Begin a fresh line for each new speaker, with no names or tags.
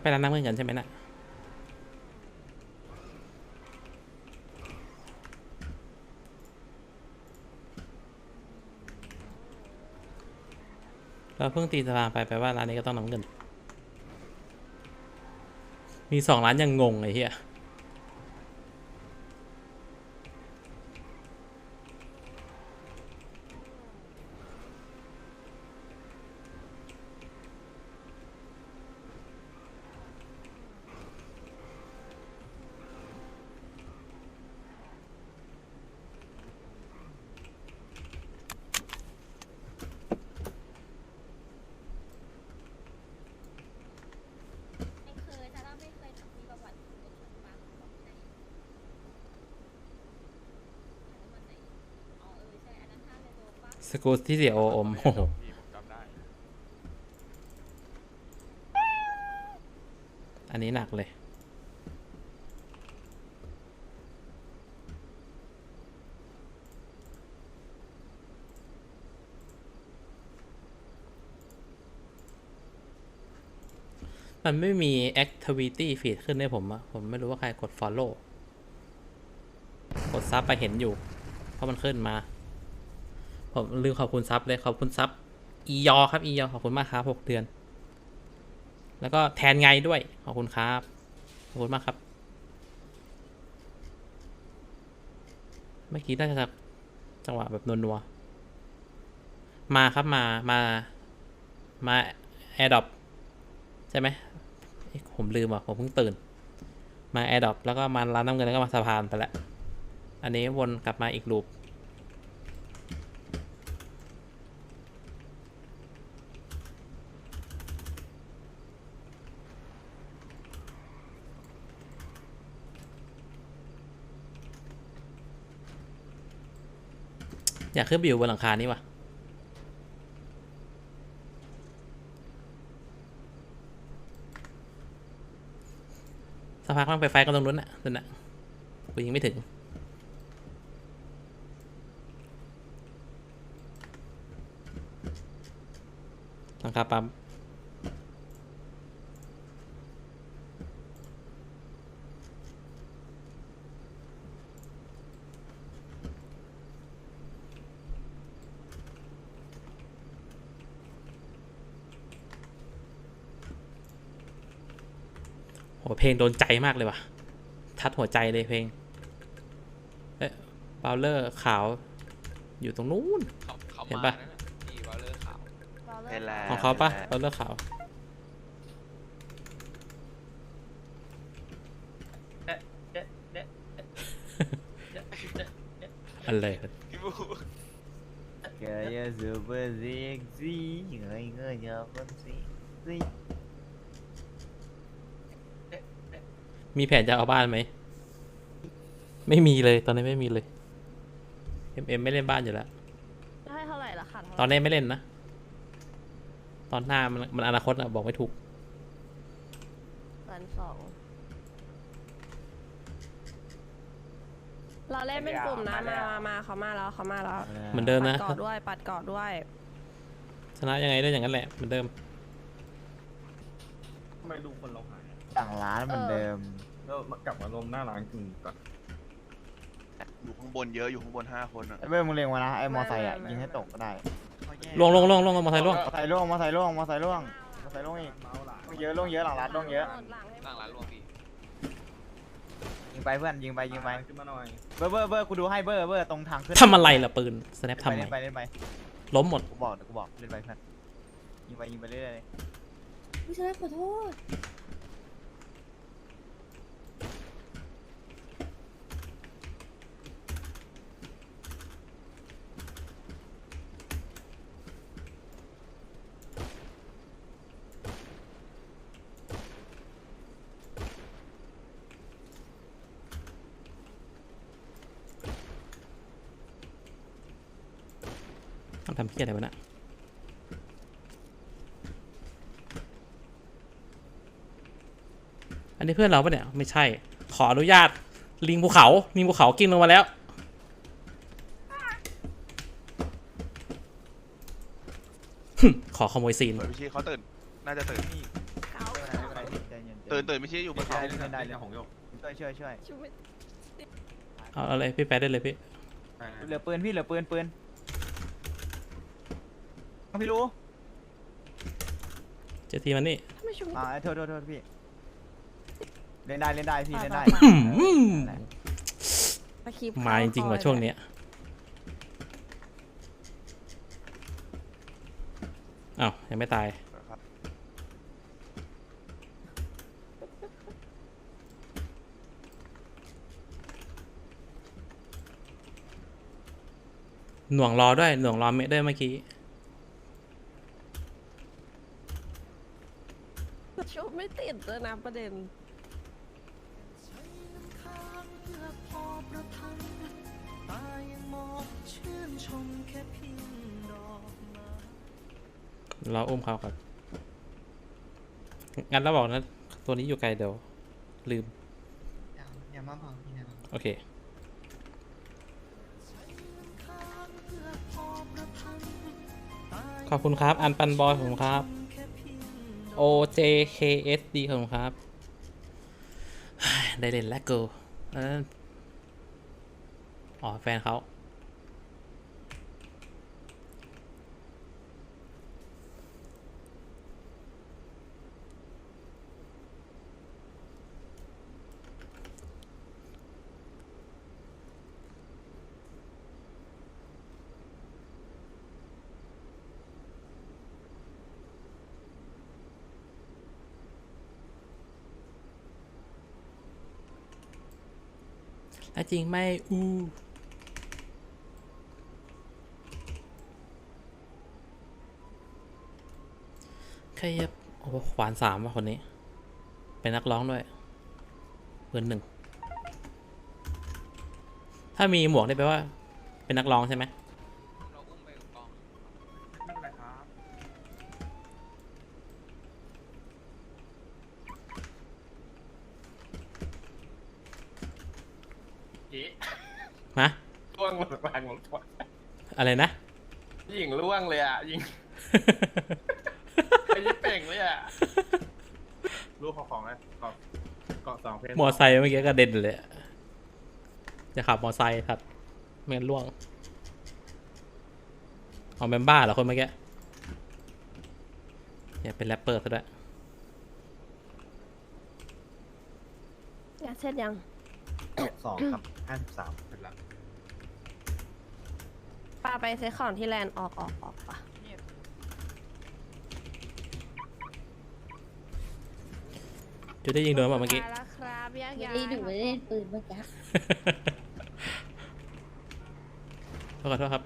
ไปร้านน้ำเงินกันใช่ไหมน่ะเราเพิ่งตีตารางไปไปว่าร้านนี้ก็ต้องน้ำเงิน มีสองร้านยังงงไอ้เหี้ย
ไม่เคยแต่เราไม่เคยทำมีประวัติเป็นคนบางบอกไหนอันนั้นวันไหนอ๋อเออใช่อันนั้นท่าเรือโบกปะ
สกูตที่เสียโออมโอ้โห
พี่ผม
อันนี้หนักเลย มันไม่มี activity feed ขึ้นให้ผมอะผมไม่รู้ว่าใครกด follow กดซับไปเห็นอยู่ เพราะมันขึ้นมา ผมลืมขอบคุณซับเลยขอบคุณซับอียอครับอียอขอบคุณมากครับหกเดือน แล้วก็แทนไงด้วยขอบคุณครับขอบคุณมากครับ เมื่อกี้น่าจะจังหวะแบบนัวๆมาครับมามามาแอร์ดอปใช่ไหมผมลืมอะผมเพิ่งตื่น มาแอร์ดอปแล้วก็มาร้านน้ำเงินแล้วก็มาสะพานไปแล้วอันนี้วนกลับมาอีกลูป อยากขึ้นไปอยู่บนหลังคานี้วะสักพักมันไปไฟก็ตรงนู้นน่ะนั่นน่ะกูยังไม่ถึง หลังคาปั๊ม โหเพลงโดนใจมากเลยว่ะ ทัดหัวใจเลยเพลง เอ๊ะบาวเลอร์ขาว อยู่ตรงนู้น
เขาเขา
เห็น
มา
ปะ
นั่นน่ะพี่วอลเลอร์ขาว
เห็นแล้ว
ของเขาปะบาวเลอร์ขาว อะไร
พี่บู
เกยซูเปอร์ซิกซี่เงยเงยยอคนซีซี
มีแผนจะเอาบ้านไหม ไม่มีเลยตอนนี้ไม่มีเลยเอ็มเอ็มไม่เล่นบ้านอยู่แล้ว
ได้เท่าไหร่ละค่ะ
ตอนนี้ไม่เล่นนะ ตอนหน้ามันมันอนาคตอะบอกไม่ถูก
พันสองเราเล่นเป็นกลุ่มนะมามามาเขามาแล้วเขามาแล้ว
เหมือนเดิม
ปั
นะ
ดเกาะด้วย ปัดเกาะด้วย
ชนะยังไงได้อย่างนั้นแหละเหมือนเดิม
ทำไมดูคนเราหาย
ต่างร้านเหมือนเดิม
แล้วกลับมารวมหน้าร้านจริงก่อน
อยู่ข้างบนเยอะอยู่ข้างบนห้าคนอะ
ไอ้เบ้ยมึงเล็งไว้นะไอ้มอไซค์อะ
ไม่ไม่
ยิงให้ตกก็ได้
ลงลงลงลงลงมาไทยลง
มอไซค์ล่วงมอไซค์ล่วงมอไซค์ล่วงมอไซค์ล่วงอีก
เมาหลาย
ล่วงเยอะล่วงเยอะหลังร้านล่วงเยอะ
หลังให้
ตั้งร้านรวมพี่
ยิงไปเพื่อนยิงไปยิงไป
ขึ้นมาหน่อย
เบอร์เบอร์เบอร์กูดูให้เบอร์เบอร์ตรงทางขึ้น
ทำอะไรล่ะปืนสแนปทำ
เล่น
ไม
ไปเล่นไป
ล้มหมด
กูบอกเดี๋ยวกูบอกเล่นไปเพื่อนยิงไปยิงไปเรื่อยๆเลย
ผู้ชายขอโทษ
ทำเพี้ยอะไรวะเนะอันนี้เพื่อนเราปะเนี่ย ไม่ใช่ ขออนุญาต ลิงภูเขา ลิงภูเขากินลงมาแล้ว ขอขโมยซีน
เปิดพี่ชีเขาตื่น น่าจะตื่น
ไม่เป็นไรไม่เป็นไรใจเย็น
ตื่นตื่นไม่ใช่อยู่บนเขา
ได้เล่นได้เลย
ของโยก
ช่วยช่วยช่วย
ชุบไม่
เอาเอาเลยพี่แป๊ดได้เลยพี่
ได้
เหลือปืนพี่เหลือปืนปืนเอา พี่รู้
เจทีมันนี่
ทำไมชุบไม่
อ่าโทษโทษโทษพี่ เล่นได้เล่นได้พี่เล่นได้
อืม
ตะคริป
มาจริงๆว่ะช่วงเนี้ยอ้าวยังไม่ตาย
ครับ
หน่วงรอด้วยหน่วงรอเมด้วยเมื่อกี้
ชุบไม่ติดเลยนะประเด็น
เราอุ้มเขาครับงั้นเราบอกนะ ตัวนี้อยู่ไกลเดี๋ยว ลืม
อย่าอย่ามาบอกพี่นะ
โอเคขอบคุณครับ อันปันบอยขอบ OJKSD ครับคุณครับ ได้เล่นแล้วกูอันนั้นอ๋อ แฟนเขา จริงไม่อู้ขยับโอ้โหขวานสามว่ะคนนี้ เป็นนักร้องด้วยเบอร์หนึ่ง ถ้ามีหมวกได้แปลว่า เป็นนักร้องใช่ไห
มเป็นไรครับ เอ๊ะ
ฮะ
ล่วงหมดแรงหมดตัว
อะไรนะ
ยิงล่วงเลยอะยิงไอ้ยี่เป่งเลยอะลูกของของเลยเกาะเกาะสองเพน
มอไซค์เมื่อกี้กระเด็นเลยอะจะขับมอไซค์ครับไม่งั้นล่วงเอาแมมบ้าเหรอคนเมื่อกี้อย่าเป็นแรปเปอร์ซะด้วย
อยากเช็ดยัง
สองครับ ห้าสิบสามเป็นหลัก
ปาไปเซ็ตของที่แลนด์ออกออกออกปะ
จุดได้ยิงโดนเปล่าเมื่อกี้
ไปแล้วครับแยก
ไม่
ย้าย
ได้ดูไม่ได้เล่นปืนเมื่อกี้
ขอโทษครับ